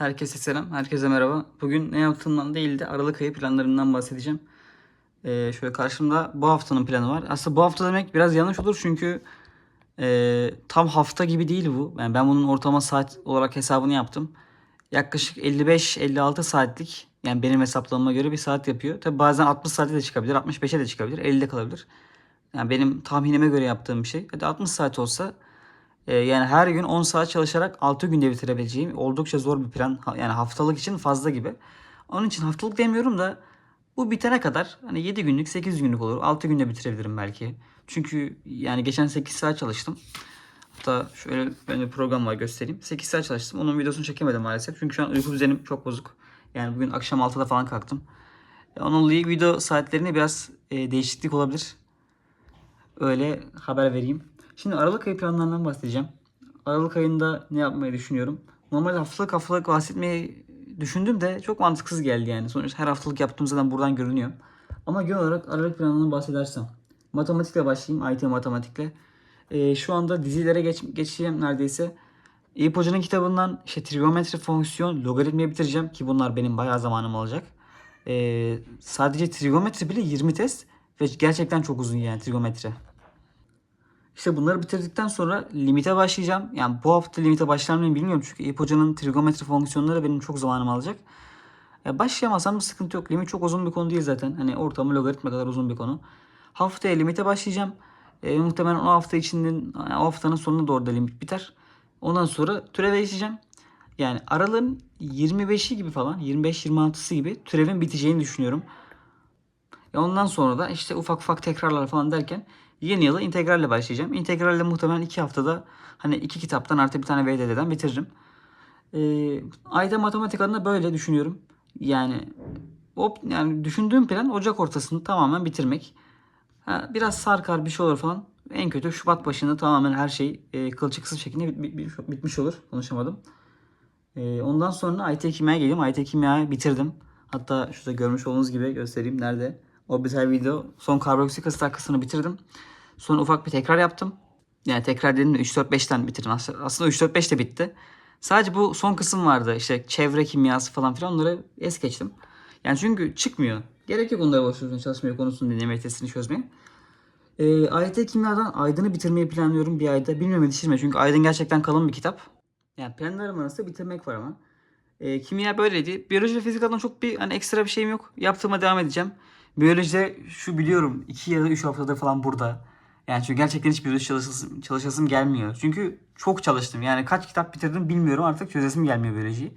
Herkese selam, herkese merhaba. Bugün ne yaptığımdan değil de Aralık ayı planlarından bahsedeceğim. Ee, şöyle karşımda bu haftanın planı var. Aslında bu hafta demek biraz yanlış olur çünkü e, tam hafta gibi değil bu. Yani ben bunun ortalama saat olarak hesabını yaptım. Yaklaşık 55-56 saatlik yani benim hesaplamama göre bir saat yapıyor. Tabi bazen 60 saate de çıkabilir, 65'e de çıkabilir, 50'de kalabilir. Yani benim tahminime göre yaptığım bir şey. Hadi 60 saat olsa yani her gün 10 saat çalışarak 6 günde bitirebileceğim oldukça zor bir plan. Yani haftalık için fazla gibi. Onun için haftalık demiyorum da bu bitene kadar hani 7 günlük 8 günlük olur. 6 günde bitirebilirim belki. Çünkü yani geçen 8 saat çalıştım. Hatta şöyle bir program var göstereyim. 8 saat çalıştım. Onun videosunu çekemedim maalesef. Çünkü şu an uyku düzenim çok bozuk. Yani bugün akşam 6'da falan kalktım. E, Onun video saatlerine biraz e, değişiklik olabilir. Öyle haber vereyim. Şimdi Aralık ayı planlarından bahsedeceğim. Aralık ayında ne yapmayı düşünüyorum? Normalde haftalık haftalık bahsetmeyi düşündüm de çok mantıksız geldi yani. Sonuçta her haftalık yaptığım zaten buradan görünüyor. Ama genel olarak Aralık planından bahsedersem. Matematikle başlayayım. IT matematikle. Ee, şu anda dizilere geç, geçeceğim neredeyse. Eyüp Hoca'nın kitabından işte trigonometri fonksiyon, logaritmayı bitireceğim ki bunlar benim bayağı zamanım alacak. Ee, sadece trigonometri bile 20 test ve gerçekten çok uzun yani trigonometri. İşte bunları bitirdikten sonra limite başlayacağım. Yani bu hafta limite başlar mıyım bilmiyorum. Çünkü İp Hoca'nın trigonometri fonksiyonları benim çok zamanımı alacak. Ya başlayamazsam bir sıkıntı yok. Limit çok uzun bir konu değil zaten. Hani ortamı logaritma kadar uzun bir konu. Haftaya limite başlayacağım. E, muhtemelen o hafta içinde o haftanın sonuna doğru da limit biter. Ondan sonra türeve geçeceğim. Yani aralığın 25'i gibi falan 25-26'sı gibi türevin biteceğini düşünüyorum. E ondan sonra da işte ufak ufak tekrarlar falan derken yeni yıla integralle başlayacağım. İntegralle muhtemelen 2 haftada hani iki kitaptan artı bir tane VDD'den bitiririm. Ee, ayda matematik adına böyle düşünüyorum. Yani op, yani düşündüğüm plan Ocak ortasını tamamen bitirmek. Ha, biraz sarkar bir şey olur falan. En kötü Şubat başında tamamen her şey e, kılçıksız şekilde bit- bit- bit- bitmiş olur. Konuşamadım. Ee, ondan sonra IT kimyaya geliyorum. IT kimyayı bitirdim. Hatta şurada görmüş olduğunuz gibi göstereyim. Nerede? Orbital video. Son karbondioksit asit akısını bitirdim. Sonra ufak bir tekrar yaptım. Yani tekrar dedim de 3-4-5'ten bitirdim. As- Aslında 3-4-5 de bitti. Sadece bu son kısım vardı. İşte çevre kimyası falan filan onları es geçtim. Yani çünkü çıkmıyor. Gerek yok onlara boş çalışmaya konusunu dinlemeye, testini çözmeye. Ee, AYT kimyadan Aydın'ı bitirmeyi planlıyorum bir ayda. Bilmiyorum yetişir? Çünkü Aydın gerçekten kalın bir kitap. Yani planlarım arasında bitirmek var ama. Ee, kimya böyleydi. Biyoloji ve fizik adına çok bir hani ekstra bir şeyim yok. Yaptığıma devam edeceğim. Biyolojide şu biliyorum 2 ya da 3 haftadır falan burada. Yani çünkü gerçekten hiç biyoloji çalışasım, çalışasım gelmiyor. Çünkü çok çalıştım. Yani kaç kitap bitirdim bilmiyorum artık çözesim gelmiyor biyolojiyi.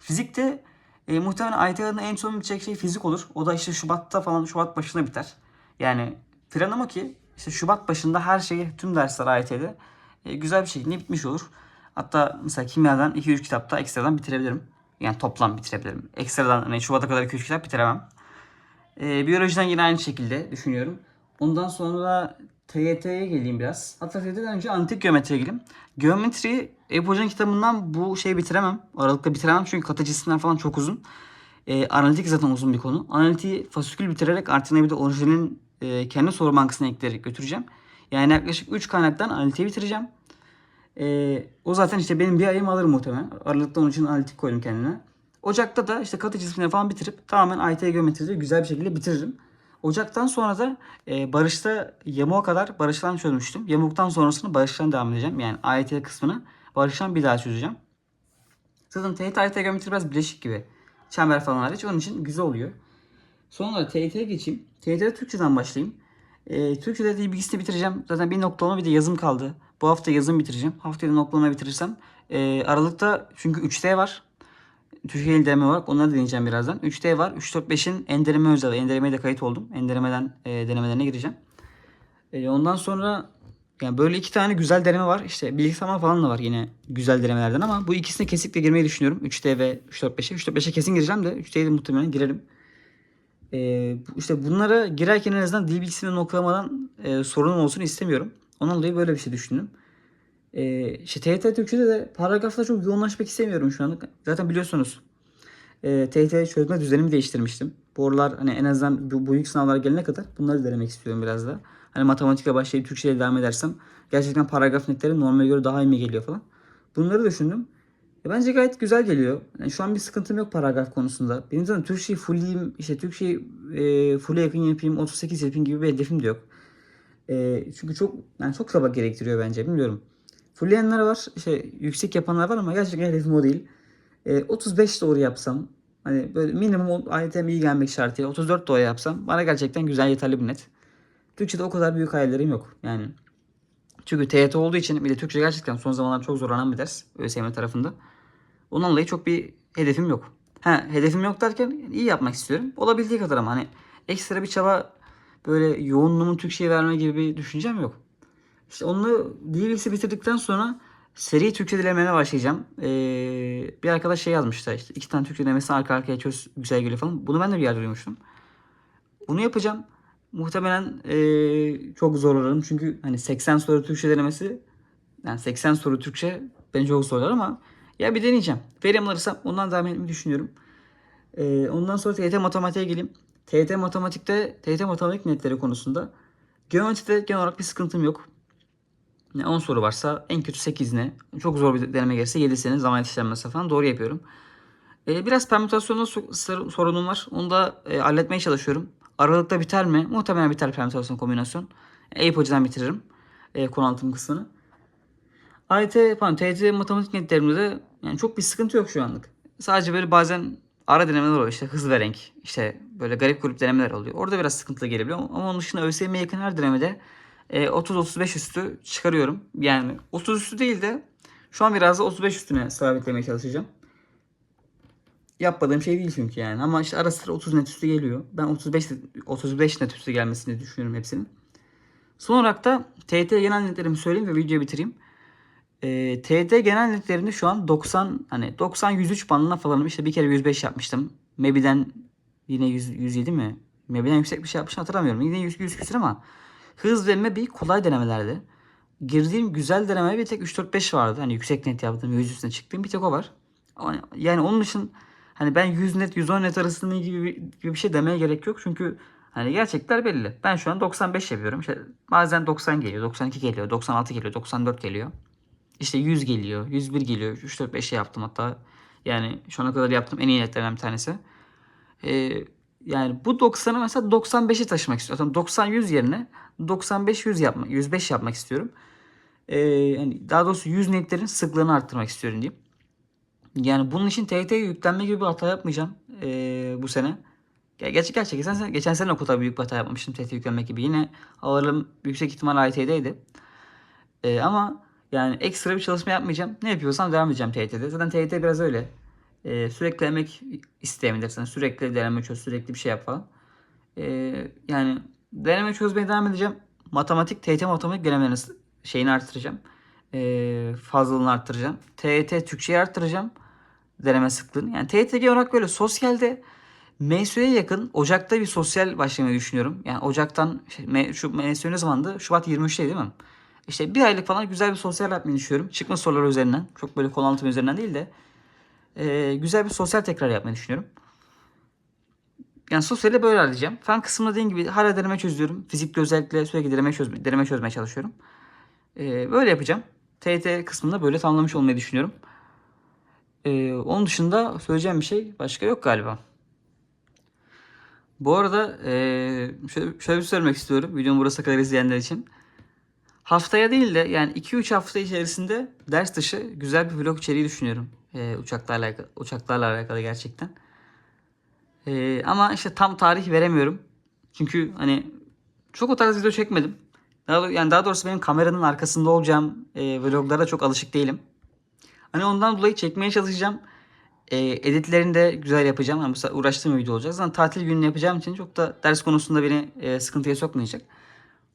Fizikte e, muhtemelen adına en son bitecek şey fizik olur. O da işte Şubat'ta falan Şubat başına biter. Yani planım o ki işte Şubat başında her şeyi tüm dersler IT'de e, güzel bir şekilde bitmiş olur. Hatta mesela kimyadan 2-3 kitapta ekstradan bitirebilirim. Yani toplam bitirebilirim. Ekstradan hani Şubat'a kadar 2-3 kitap bitiremem. Ee, biyolojiden yine aynı şekilde düşünüyorum. Ondan sonra TYT'ye geleyim biraz. Hatta TYT'den önce analitik geometriye geleyim. Geometri Hoca'nın kitabından bu şeyi bitiremem. Aralıkta bitiremem çünkü katıcısından falan çok uzun. Ee, analitik zaten uzun bir konu. Analitiği fasikül bitirerek artına bir de orijinalin e, kendi soru bankasına ekleyerek götüreceğim. Yani yaklaşık 3 kaynaktan analitiği bitireceğim. Ee, o zaten işte benim bir ayımı alır muhtemelen. Aralıkta onun için analitik koydum kendime. Ocak'ta da işte katı cisimleri falan bitirip tamamen IT geometriyi güzel bir şekilde bitiririm. Ocaktan sonra da e, Barış'ta yamuğa kadar Barış'tan çözmüştüm. Yamuktan sonrasını Barış'tan devam edeceğim. Yani AYT kısmını Barış'tan bir daha çözeceğim. Zaten TYT AYT geometri biraz bileşik gibi. Çember falan hariç. Onun için güzel oluyor. Sonra TYT'ye geçeyim. TYT'de Türkçeden başlayayım. E, Türkçe'de de bilgisini bitireceğim. Zaten bir noktalama bir de yazım kaldı. Bu hafta yazım bitireceğim. Haftaya da noktalama bitirirsem. E, Aralıkta çünkü 3D var. Türkiye indirme var. Onları deneyeceğim birazdan. 3D var. 3, 4, 5'in endereme özel. Enderemeye de kayıt oldum. Enderemeden e, denemelerine gireceğim. E, ondan sonra yani böyle iki tane güzel deneme var. İşte bilgisayar falan da var yine güzel denemelerden ama bu ikisine kesinlikle girmeyi düşünüyorum. 3D ve 3, 4, 5'e. 3, 4, 5'e kesin gireceğim de 3D'ye de muhtemelen girerim. E, bu- işte bunlara girerken en azından dil bilgisini noklamadan e, sorunum olsun istemiyorum. Ondan dolayı böyle bir şey düşündüm. Ee, işte TYT Türkçe'de de paragrafta çok yoğunlaşmak istemiyorum şu anlık. Zaten biliyorsunuz e, TYT çözme düzenimi değiştirmiştim. Bu aralar hani en azından bu, bu ilk sınavlara gelene kadar bunları denemek istiyorum biraz da. Hani matematikle başlayıp Türkçe'ye devam edersem gerçekten paragraf netleri normale göre daha iyi mi geliyor falan. Bunları düşündüm. E, bence gayet güzel geliyor. Yani şu an bir sıkıntım yok paragraf konusunda. Benim zaten Türkçeyi fullleyeyim, işte Türkçeyi e, full'e yakın yapayım, 38 yapayım gibi bir hedefim de yok. E, çünkü çok yani çok çaba gerektiriyor bence bilmiyorum. Fullleyenler var, işte yüksek yapanlar var ama gerçekten hedefim o değil. E, 35 doğru yapsam, hani böyle minimum ayetem iyi gelmek şartıyla 34 doğru yapsam bana gerçekten güzel yeterli bir net. Türkçe'de o kadar büyük hayallerim yok. Yani çünkü TYT olduğu için bir de Türkçe gerçekten son zamanlar çok zorlanan bir ders ÖSYM tarafında. Ondan dolayı çok bir hedefim yok. Ha, hedefim yok derken iyi yapmak istiyorum. Olabildiği kadar ama hani ekstra bir çaba böyle yoğunluğumu Türkçe'ye verme gibi bir düşüncem yok. İşte onu DVS'i bitirdikten sonra seri Türkçe dilemene başlayacağım. Ee, bir arkadaş şey yazmıştı işte iki tane Türkçe dilemesi arka arkaya çöz güzel geliyor falan. Bunu ben de bir yerde duymuştum. Bunu yapacağım. Muhtemelen ee, çok zorlarım çünkü hani 80 soru Türkçe denemesi yani 80 soru Türkçe beni çok zorlar ama ya bir deneyeceğim. Verim alırsam ondan devam etmeyi düşünüyorum. Ee, ondan sonra TYT matematiğe geleyim. TYT matematikte TYT matematik netleri konusunda geometride genel olarak bir sıkıntım yok. Ne 10 soru varsa en kötü 8 ne? Çok zor bir deneme gelirse 7'sini zaman yetiştirmesi falan doğru yapıyorum. Ee, biraz permütasyonda so- sorunum var. Onu da e, halletmeye çalışıyorum. Aralıkta biter mi? Muhtemelen biter permütasyon kombinasyon. Eyüp Hoca'dan bitiririm. E, konu anlatım kısmını. AYT, pardon, TYT matematik netlerimde de yani çok bir sıkıntı yok şu anlık. Sadece böyle bazen ara denemeler oluyor. işte hız ve renk. işte böyle garip grup denemeler oluyor. Orada biraz sıkıntılı gelebiliyor. Ama onun dışında ÖSYM'ye yakın her denemede e, 30-35 üstü çıkarıyorum. Yani 30 üstü değil de şu an biraz da 35 üstüne sabitlemeye çalışacağım. Yapmadığım şey değil çünkü yani. Ama işte ara sıra 30 net üstü geliyor. Ben 35 35 net üstü gelmesini düşünüyorum hepsinin. Son olarak da TYT genel netlerimi söyleyeyim ve videoyu bitireyim. E, TYT genel netlerinde şu an 90 hani 90 103 bandına falanım. İşte bir kere 105 yapmıştım. MEB'den yine 100, 107 mi? MEB'den yüksek bir şey yapmışım hatırlamıyorum. Yine 100, 100 küsur ama hız ve MEB'i kolay denemelerdi. Girdiğim güzel deneme bir tek 3-4-5 vardı. Hani yüksek net yaptım. 100 üstüne çıktığım bir tek o var. Ama yani onun dışında hani ben 100 net 110 net arasında gibi bir, gibi bir şey demeye gerek yok. Çünkü hani gerçekler belli. Ben şu an 95 yapıyorum. İşte bazen 90 geliyor, 92 geliyor, 96 geliyor, 94 geliyor. İşte 100 geliyor, 101 geliyor. 3 4 5 şey yaptım hatta. Yani şu ana kadar yaptığım en iyi netlerden bir tanesi. Ee, yani bu 90'ı mesela 95'e taşımak istiyorum. 90 100 yerine 95 100 yapmak, 105 yapmak istiyorum. Ee, yani daha doğrusu 100 netlerin sıklığını arttırmak istiyorum diyeyim. Yani bunun için TYT'ye yüklenme gibi bir hata yapmayacağım ee, bu sene. Gerçi gerçekten geçen sene, geçen sene o kadar büyük bir hata yapmamıştım TYT yüklenmek gibi. Yine ağırlığım yüksek ihtimal AYT'deydi. Ee, ama yani ekstra bir çalışma yapmayacağım. Ne yapıyorsam devam edeceğim TYT'de. Zaten TYT biraz öyle. Ee, sürekli emek isteyebilirsin. Sürekli deneme çöz, sürekli bir şey yap falan. Ee, yani deneme çözmeye devam edeceğim. Matematik, TYT matematik denemelerinin şeyini arttıracağım. Ee, fazlalığını arttıracağım. TYT Türkçeyi arttıracağım. Deneme sıklığını. Yani TYT olarak böyle sosyalde MSU'ya yakın Ocak'ta bir sosyal başlamayı düşünüyorum. Yani Ocak'tan şu MSU ne zamandı? Şubat 23'te değil mi? İşte bir aylık falan güzel bir sosyal yapmayı düşünüyorum. Çıkma soruları üzerinden. Çok böyle konu üzerinden değil de. E, güzel bir sosyal tekrar yapmayı düşünüyorum. Yani sosyalde böyle arayacağım. Fen kısmında dediğim gibi hala deneme çözüyorum. Fizikle özellikle sürekli deneme, çözme, deneme çözmeye çalışıyorum. E, böyle yapacağım. TYT kısmında böyle tamamlamış olmayı düşünüyorum. E, onun dışında söyleyeceğim bir şey başka yok galiba. Bu arada e, şöyle, şöyle bir şey söylemek istiyorum. Videomu burası kadar izleyenler için. Haftaya değil de yani 2-3 hafta içerisinde ders dışı güzel bir vlog içeriği düşünüyorum. Ee, uçaklarla, uçaklarla alakalı gerçekten. Ee, ama işte tam tarih veremiyorum. Çünkü hani çok o tarz video çekmedim. Daha, yani daha doğrusu benim kameranın arkasında olacağım e, vloglara çok alışık değilim. Hani ondan dolayı çekmeye çalışacağım. E, editlerini de güzel yapacağım. Yani bu uğraştığım video olacak. Zaten tatil gününü yapacağım için çok da ders konusunda beni e, sıkıntıya sokmayacak.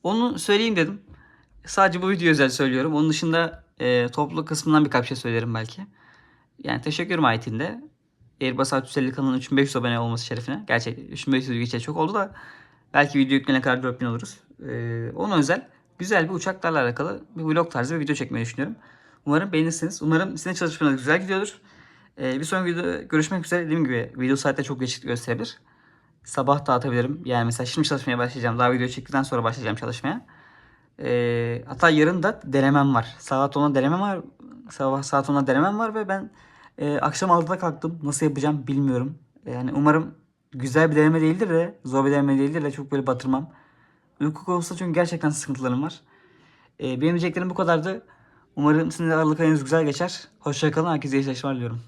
Onu söyleyeyim dedim. Sadece bu video özel söylüyorum. Onun dışında e, toplu kısmından birkaç şey söylerim belki. Yani teşekkür ederim Aytin'de. Airbus A350 kanalının 3500 abone olması şerefine. Gerçi 3500 geçe çok oldu da belki video yüklene kadar 4000 oluruz. Ee, ona özel güzel bir uçaklarla alakalı bir vlog tarzı bir video çekmeyi düşünüyorum. Umarım beğenirsiniz. Umarım sizin çalışmanız güzel gidiyordur. Ee, bir sonraki videoda görüşmek üzere. Dediğim gibi video saatte çok geçik gösterebilir. Sabah dağıtabilirim. Yani mesela şimdi çalışmaya başlayacağım. Daha video çektikten sonra başlayacağım çalışmaya. Ee, hatta yarın da denemem var. Saat 10'a denemem var. Sabah saat 10'a denemem var ve ben Ee, akşam 6'da kalktım. Nasıl yapacağım bilmiyorum. Yani umarım güzel bir deneme değildir de zor bir deneme değildir de çok böyle batırmam. Uyku konusunda çünkü gerçekten sıkıntılarım var. Ee, benim diyeceklerim bu kadardı. Umarım sizin de Aralık ayınız güzel geçer. Hoşçakalın. Herkese iyi çalışmalar diliyorum.